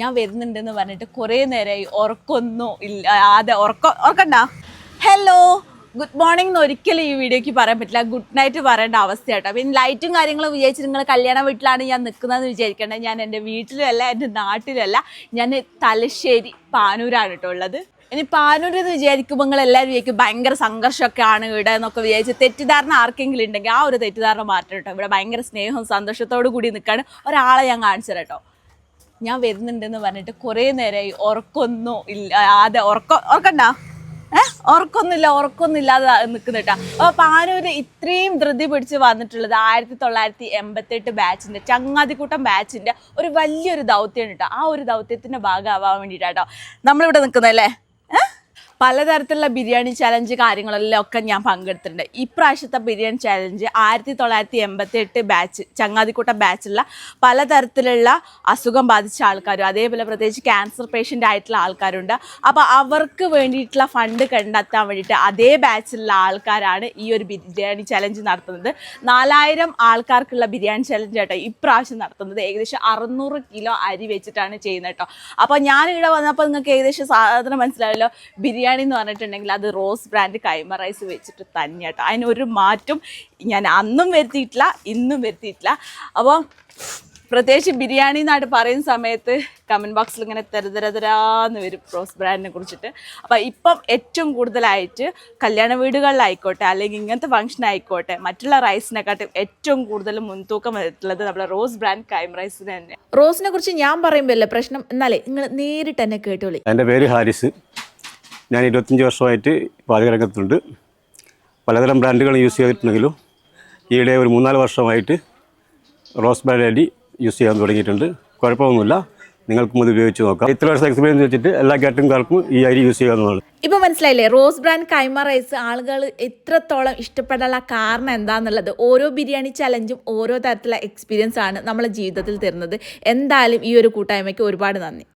ഞാൻ വരുന്നുണ്ടെന്ന് പറഞ്ഞിട്ട് കുറേ നേരമായി ഉറക്കൊന്നും ഇല്ല അതെ ഉറക്കം ഉറക്കണ്ട? ഹലോ ഗുഡ് മോർണിംഗ് എന്ന് ഒരിക്കലും ഈ വീഡിയോക്ക് പറയാൻ പറ്റില്ല. ഗുഡ് നൈറ്റ് പറയേണ്ട അവസ്ഥയാട്ടോ. പിന്നെ ലൈറ്റും കാര്യങ്ങളും വിചാരിച്ച് നിങ്ങൾ കല്യാണ വീട്ടിലാണ് ഞാൻ നിൽക്കുന്നതെന്ന് വിചാരിക്കേണ്ടത് ഞാൻ എന്റെ വീട്ടിലല്ല എന്റെ നാട്ടിലല്ല. ഞാൻ തലശ്ശേരി പാനൂരാണ് കേട്ടോ ഉള്ളത്. ഇനി പാനൂർ എന്ന് വിചാരിക്കുമ്പോൾ നിങ്ങൾ എല്ലാവരും വിചാരിക്കും ഭയങ്കര സംഘർഷമൊക്കെ ആണ് ഇവിടെ എന്നൊക്കെ വിചാരിച്ച് തെറ്റിദ്ധാരണ ആർക്കെങ്കിലും ഉണ്ടെങ്കിൽ ആ ഒരു തെറ്റിദ്ധാരണ മാറ്റം കേട്ടോ. ഇവിടെ ഭയങ്കര സ്നേഹവും സന്തോഷത്തോടു കൂടി നിൽക്കാണ്. ഒരാളെ ഞാൻ കാണിച്ചു തരാം കേട്ടോ. ഞാൻ വരുന്നുണ്ടെന്ന് പറഞ്ഞിട്ട് കുറേ നേരമായി ഉറക്കൊന്നും ഇല്ല. അതെ ഉറക്കം ഉറക്കണ്ട. ഏഹ് ഉറക്കൊന്നുമില്ല ഉറക്കൊന്നുമില്ലാതെ നിൽക്കുന്ന കേട്ടോ. അപ്പോൾ പാനൂര് ഇത്രയും ധൃതി പിടിച്ച് വന്നിട്ടുള്ളത് ആയിരത്തി തൊള്ളായിരത്തി എൺപത്തെട്ട് ബാച്ചിന്റെ ചങ്ങാതിക്കൂട്ടം ബാച്ചിന്റെ ഒരു വലിയൊരു ദൗത്യമാണ് കേട്ടോ. ആ ഒരു ദൗത്യത്തിന്റെ ഭാഗമാവാൻ വേണ്ടിയിട്ടാട്ടോ നമ്മളിവിടെ നിൽക്കുന്നതല്ലേ? പലതരത്തിലുള്ള ബിരിയാണി ചലഞ്ച് കാര്യങ്ങളെല്ലാം ഒക്കെ ഞാൻ പങ്കെടുത്തിട്ടുണ്ട്. ഇപ്രാവശ്യത്തെ ബിരിയാണി ചലഞ്ച് ആയിരത്തി തൊള്ളായിരത്തി എൺപത്തി എട്ട് ബാച്ച് ചങ്ങാതിക്കൂട്ട ബാച്ചിലുള്ള പലതരത്തിലുള്ള അസുഖം ബാധിച്ച ആൾക്കാരും അതേപോലെ പ്രത്യേകിച്ച് ക്യാൻസർ പേഷ്യന്റ് ആയിട്ടുള്ള ആൾക്കാരുണ്ട്. അപ്പോൾ അവർക്ക് വേണ്ടിയിട്ടുള്ള ഫണ്ട് കണ്ടെത്താൻ വേണ്ടിയിട്ട് അതേ ബാച്ചിലുള്ള ആൾക്കാരാണ് ഈ ഒരു ബിരിയാണി ചലഞ്ച് നടത്തുന്നത്. നാലായിരം ആൾക്കാർക്കുള്ള ബിരിയാണി ചലഞ്ച് കേട്ടോ ഇപ്രാവശ്യം നടത്തുന്നത്. ഏകദേശം അറുന്നൂറ് കിലോ അരി വെച്ചിട്ടാണ് ചെയ്യുന്നത് കേട്ടോ. അപ്പോൾ ഞാൻ ഇവിടെ വന്നപ്പോൾ നിങ്ങൾക്ക് ഏകദേശം സാധനം മനസ്സിലായല്ലോ. ബിരിയാണി എന്ന് പറഞ്ഞിട്ടുണ്ടെങ്കിൽ അത് റോസ് ബ്രാൻഡ് കൈമ റൈസ് വെച്ചിട്ട് തന്നെ കേട്ടോ അതിനൊരു മാറ്റം ഞാൻ അന്നും വരുത്തിയിട്ടില്ല ഇന്നും വരുത്തിയിട്ടില്ല. അപ്പോൾ പ്രത്യേകിച്ച് ബിരിയാണി എന്നായിട്ട് പറയുന്ന സമയത്ത് കമന്റ് ബോക്സിൽ ഇങ്ങനെ തെരതെരതെരാന്ന് വരും റോസ് ബ്രാൻഡിനെ കുറിച്ചിട്ട്. അപ്പോൾ ഇപ്പം ഏറ്റവും കൂടുതലായിട്ട് കല്യാണ വീടുകളിലായിക്കോട്ടെ അല്ലെങ്കിൽ ഇങ്ങനത്തെ ഫംഗ്ഷൻ ആയിക്കോട്ടെ മറ്റുള്ള റൈസിനെക്കാട്ടും ഏറ്റവും കൂടുതൽ മുൻതൂക്കം വരുത്തുള്ളത് നമ്മുടെ റോസ് ബ്രാൻഡ് കൈം റൈസിന് തന്നെ റോസിനെ കുറിച്ച് ഞാൻ പറയുമ്പോൾ പ്രശ്നം? എന്നാലേ നിങ്ങൾ നേരിട്ട് തന്നെ കേട്ടോളി. എന്റെ പേര് ഹാരിസ്. ഞാൻ ഇരുപത്തഞ്ച് വർഷമായിട്ട് പാചകരംഗത്തുണ്ട് പലതരം ബ്രാൻഡുകൾ യൂസ് ചെയ്തിട്ടുണ്ടെങ്കിലും ഈയിടെ ഒരു മൂന്നാൽ വർഷമായിട്ട് റോസ് ബ്രാൻഡ് യൂസ് ചെയ്യാൻ തുടങ്ങിയിട്ടുണ്ട്. കുഴപ്പമൊന്നുമില്ല. നിങ്ങൾക്കും അത് ഉപയോഗിച്ച് നോക്കാം. ഇത്ര വർഷം എക്സ്പീരിയൻസ് വെച്ചിട്ട് എല്ലാ കാറ്ററിംഗുകാർക്കും ഈ അരി യൂസ് ചെയ്യാവുന്നതാണ്. ഇപ്പൊ മനസ്സിലായില്ലേ? റോസ് ബ്രാൻഡ് കൈമ റൈസ് ആളുകൾ എത്രത്തോളം ഇഷ്ടപ്പെടാനുള്ള കാരണം എന്താണെന്നുള്ളത് ഓരോ ബിരിയാണി ചലഞ്ചും ഓരോ തരത്തിലുള്ള എക്സ്പീരിയൻസ് ആണ് നമ്മളെ ജീവിതത്തിൽ തരുന്നത്. എന്തായാലും ഈ ഒരു കൂട്ടായ്മയ്ക്ക് ഒരുപാട് നന്ദി.